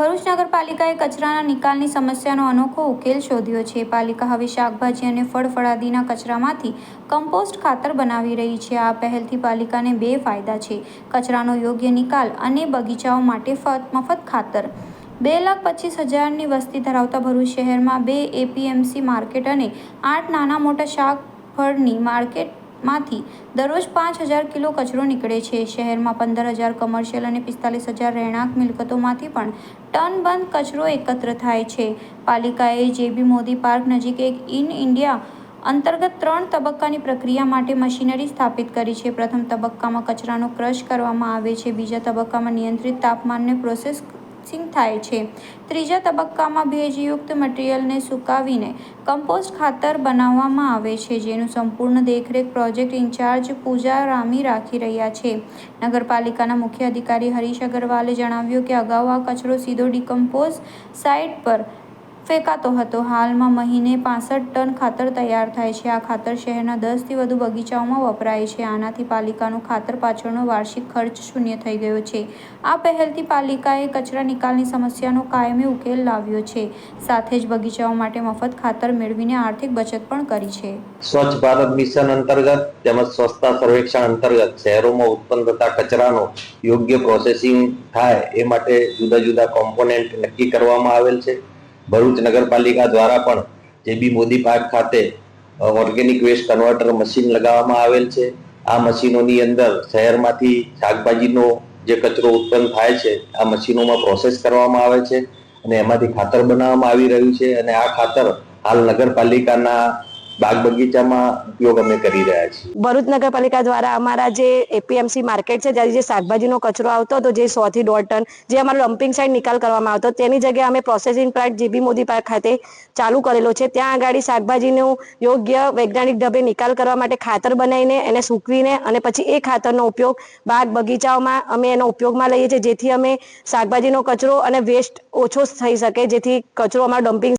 ભરૂચ નગરપાલિકાએ કચરાના નિકાલની સમસ્યાનો અનોખો ઉકેલ શોધ્યો છે. પાલિકા હવે શાકભાજી અને ફળ ફળાદીના કચરામાંથી કમ્પોસ્ટ ખાતર બનાવી રહી છે. આ પહેલથી પાલિકાને બે ફાયદા છે. કચરાનો યોગ્ય નિકાલ અને બગીચાઓ માટે મફત ખાતર. બે લાખ પચીસ હજારની વસ્તી ધરાવતા ભરૂચ શહેરમાં બે એપીએમસી માર્કેટ અને આઠ નાના મોટા શાકફળની માર્કેટમાંથી દરરોજ પાંચ હજાર કિલો કચરો નીકળે છે. શહેરમાં પંદર હજાર કમર્શિયલ અને પિસ્તાલીસ હજાર રહેણાંક મિલકતોમાંથી પણ ટન બંધ કચરો એકત્ર થાય છે. પાલિકાએ જેબી મોદી પાર્ક નજીક એક ઇન ઇન્ડિયા અંતર્ગત ત્રણ તબક્કાની પ્રક્રિયા માટે મશીનરી સ્થાપિત કરી છે. પ્રથમ તબક્કામાં કચરાનો ક્રશ કરવામાં આવે છે. બીજા તબક્કામાં નિયંત્રિત તાપમાનને પ્રોસેસિંગ થાય છે. ત્રીજા તબક્કામાં ભેજયુક્ત મટીરિયલને સુકાવીને કમ્પોસ્ટ ખાતર બનાવવામાં આવે છે, જેનું સંપૂર્ણ દેખરેખ પ્રોજેક્ટ ઇન્ચાર્જ પૂજા રામી રાખી રહ્યા છે. નગરપાલિકાના મુખ્ય અધિકારી હરીશ અગરવાલે જણાવ્યું કે અગાઉ આ કચરો સીધો ડિકમ્પોઝ સાઇટ પર ફેંકાતો હતો. હાલમાં મહિને પાસઠ ટન ખાતર તૈયાર થાય છે. આ ખાતર શહેરના દસથી વધુ બગીચાઓમાં વપરાય છે. આનાથી પાલિકાનું ખાતર પાછળનો વાર્ષિક ખર્ચ શૂન્ય થઈ ગયો છે. આ પહેલથી પાલિકાએ કચરા નિકાલની સમસ્યાનો કાયમી ઉકેલ લાવ્યો છે. સાથે જ બગીચાઓ માટે મફત ખાતર મેળવીને આર્થિક બચત પણ કરી છે. સ્વચ્છ ભારત મિશન અંતર્ગત તેમજ સ્વચ્છતા સર્વેક્ષણ અંતર્ગત શહેરોમાં ઉત્પન્ન થતા કચરાનો યોગ્ય પ્રોસેસિંગ થાય એ માટે જુદા જુદા કોમ્પોનેન્ટ નક્કી કરવામાં આવેલ છે. ભરૂચ નગરપાલિકા દ્વારા પણ જેબી મોદી પાર્ક ખાતે ઓર્ગેનિક વેસ્ટ કન્વર્ટર મશીન લગાવવામાં આવેલ છે. આ મશીનોની અંદર શહેરમાંથી શાકભાજીનો જે કચરો ઉત્પન્ન થાય છે, આ મશીનોમાં પ્રોસેસ કરવામાં આવે છે અને એમાંથી ખાતર બનાવવામાં આવી રહ્યું છે અને આ ખાતર હાલ નગરપાલિકાના બાગ બગીચામાં ઉપયોગ અમે કરી રહ્યા છીએ. ભરૂચ નગરપાલિકા દ્વારા અમારા જે એપીએમસી માર્કેટ છે, જ્યાં જે શાકભાજીનો કચરો આવતો હતો, જે સો થી દોઢ ટન, જે અમારો ડમ્પિંગ સાઇડ નિકાલ કરવામાં આવતો, તેની જગ્યાએ અમે processing plant GB Modi park ખાતે ચાલુ કરેલો છે. ત્યાં આગળ શાકભાજીનું યોગ્ય વૈજ્ઞાનિક ઢબે નિકાલ કરવા માટે ખાતર બનાવીને, એને સૂકવીને અને પછી એ ખાતરનો ઉપયોગ બાગ બગીચાઓમાં અમે એનો ઉપયોગમાં લઈએ છીએ, જેથી અમે શાકભાજીનો કચરો અને વેસ્ટ ઓછો થઈ શકે, જેથી કચરો અમારો ડમ્પિંગ